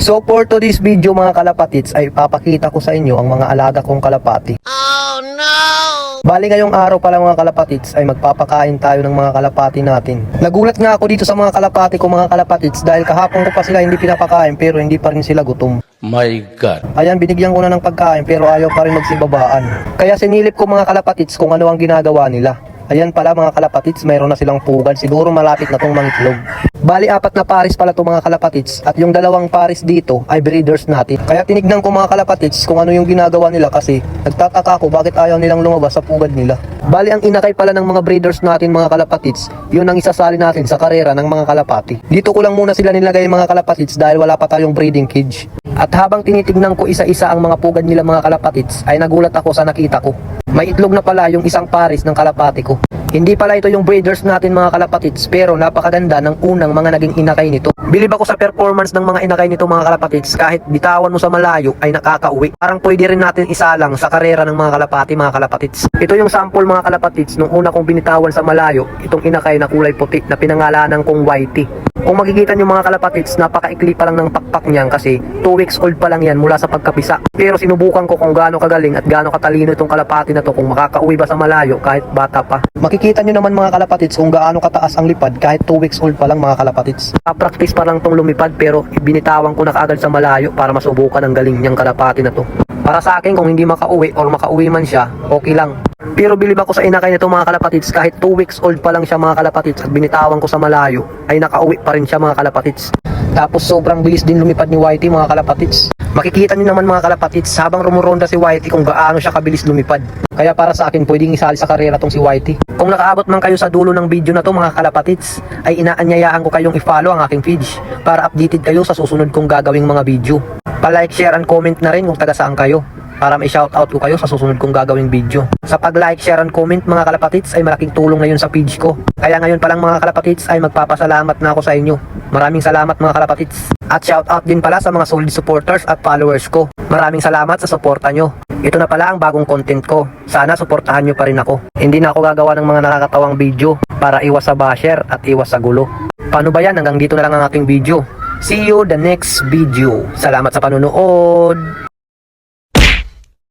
So for today's video mga kalapatits ay papakita ko sa inyo ang mga alaga kong kalapati. Oh no! Bali ngayong araw pala mga kalapatits ay magpapakain tayo ng mga kalapati natin. Nagulat nga ako dito sa mga kalapati ko mga kalapatits dahil kahapon ko pa sila hindi pinapakain pero hindi pa rin sila gutom. My God. Ayan, binigyan ko na ng pagkain pero ayaw pa rin magsibabaan. Kaya sinilip ko mga kalapatits kung ano ang ginagawa nila. Ayan pala mga kalapatits, mayroon na silang pugad. Siguro malapit na tong mangitlog. Bali, apat na paris pala to mga kalapatits. At yung dalawang paris dito ay breeders natin. Kaya tinignan ko mga kalapatits kung ano yung ginagawa nila kasi nagtataka ako bakit ayaw nilang lumabas sa pugad nila. Bali, ang inakay pala ng mga breeders natin mga kalapatits, yun ang isasali natin sa karera ng mga kalapati. Dito ko lang muna sila nilagay mga kalapatits dahil wala pa tayong breeding cage. At habang tinitignan ko isa-isa ang mga pugad nila mga kalapatits, ay nagulat ako sa nakita ko. May itlog na pala yung isang paris ng kalapati ko. Hindi pala ito yung breeders natin mga kalapatits, pero napakaganda ng unang mga naging inakay nito. Bilib ako sa performance ng mga inakay nito mga kalapatits, kahit bitawan mo sa malayo ay nakakauwi. Parang pwede rin natin isalang sa karera ng mga kalapati mga kalapatits. Ito yung sample mga kalapatits nung una kong binitawan sa malayo, itong inakay na kulay puti na pinangalanan kong Whitey. Kung makikita nyo mga kalapatits, napakaikli pa lang ng pakpak niyan kasi 2 weeks old pa lang yan mula sa pagkapisa. Pero sinubukan ko kung gaano kagaling at gaano katalino itong kalapati na to kung makakauwi ba sa malayo kahit bata pa. Makikita nyo naman mga kalapatits kung gaano kataas ang lipad kahit 2 weeks old pa lang mga kalapatits. practice pa lang tong lumipad pero binitawan ko na kaagad sa malayo para masubukan ang galing niyang kalapati na to. Para sa akin kung hindi makauwi or makauwi man siya, okay lang. Pero bilib ako sa inakay nito mga kalapatits kahit 2 weeks old pa lang siya mga kalapatits at binitawan ko sa malayo ay nakauwi pa rin siya mga kalapatits. Tapos sobrang bilis din lumipad ni Whitey mga kalapatits. Makikita niyo naman mga kalapatits habang rumuronda si Whitey kung gaano siya kabilis lumipad. Kaya para sa akin pwedeng isali sa karera tong si Whitey. Kung nakaabot man kayo sa dulo ng video na to mga kalapatits, ay inaanyayaan ko kayong i-follow ang aking page para updated kayo sa susunod kong gagawing mga video. Pa-like, share, and comment na rin kung taga saan kayo para may shoutout ko kayo sa susunod kong gagawing video. Sa pag-like, share, and comment mga kalapatits ay malaking tulong na yun sa page ko. Kaya ngayon pa lang mga kalapatits ay magpapasalamat na ako sa inyo. Maraming salamat mga kalapatits. At shoutout din pala sa mga solid supporters at followers ko. Maraming salamat sa suporta nyo. Ito na pala ang bagong content ko. Sana suportahan nyo pa rin ako. Hindi na ako gagawa ng mga nakakatawang video para iwas sa basher at iwas sa gulo. Paano ba yan? Hanggang dito na lang ang aking video. See you the next video. Salamat sa panunood.